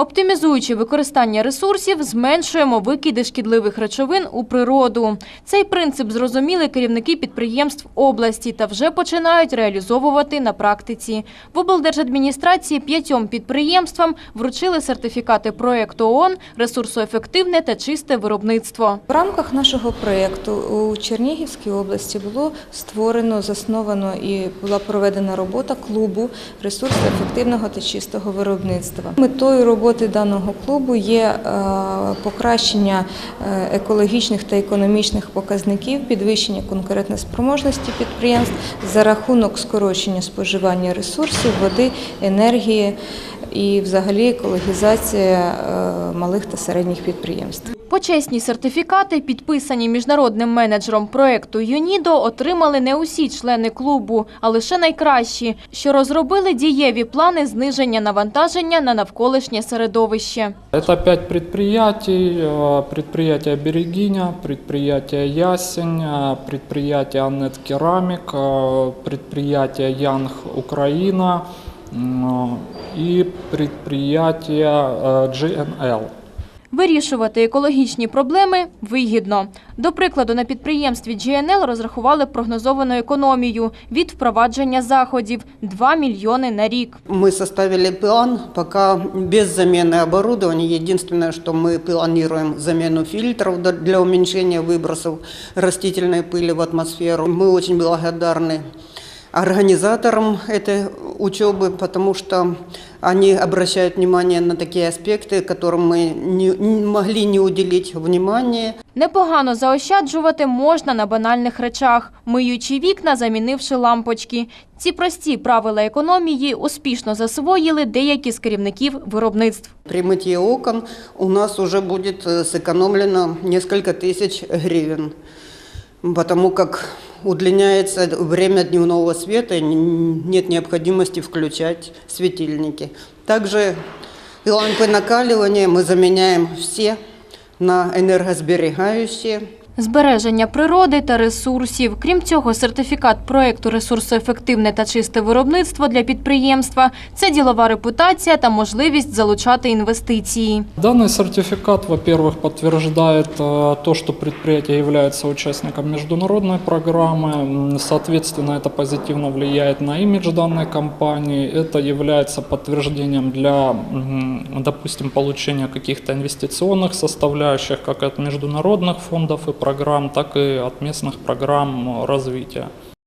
Оптимізуючи використання ресурсів, зменшуємо викиди шкідливих речовин у природу. Цей принцип зрозуміли керівники підприємств області та вже починають реалізовувати на практиці. В облдержадміністрації п'ятьом підприємствам вручили сертифікати проєкту ООН «Ресурсоефективне та чисте виробництво». В рамках нашого проєкту у Чернігівській області було створено, засновано і була проведена робота клубу ресурсу ефективного та чистого виробництва. Метою роботи даного клубу є е, покращення е, екологічних та економічних показників, підвищення конкурентоспроможності підприємств за рахунок скорочення споживання ресурсів, води, енергії і взагалі екологізація е, малих та середніх підприємств. Почесні сертифікати, підписані міжнародним менеджером проєкту ЮНІДО, отримали не усі члени клубу, а лише найкращі, що розробили дієві плани зниження навантаження на навколишнє середовище. Это пять предприятий. э, Предприятие «Берегиня», предприятие «Ясень», э, предприятие «Аннет Керамик», э, предприятие «Янг Украина» м, и предприятие э, GNL. Вирішувати екологічні проблеми вигідно. До прикладу, на підприємстві GNL розрахували прогнозовану економію від впровадження заходів – 2 мільйони на рік. Мы составили план, пока без замены оборудования. Единственное, что мы планируем замену фильтров для- для уменьшения выбросов растительной пыли в атмосферу. Мы очень благодарны организаторам этой учебы, потому что они обращают внимание на такие аспекты, которым мы не, не могли не уделить внимания. Непогано заощаджувати можна на банальних речах, миючи вікна, замінивши лампочки. Ці прості правила економії успішно засвоїли деякі з керівників виробництв. При мытье окон у нас уже будет э, сэкономлено несколько тысяч гривен, потому как удлиняется время дневного света, и н- нет необходимости включать светильники. Также и лампы накаливания мы заменяем все на энергосберегающие. Збереження природи та ресурсів. Крім цього, сертифікат проєкту «Ресурсоефективне та чисте виробництво» для підприємства – це ділова репутація та можливість залучати інвестиції. Данный сертификат, во-первых, подтверждает э, то, что предприятие является участником международной программы. М, Соответственно, это позитивно влияет на имидж данной компании. Это является подтверждением для, м, допустим, получения каких-то инвестиционных составляющих, как от международных фондов и программ, так и от местных программ э, развития.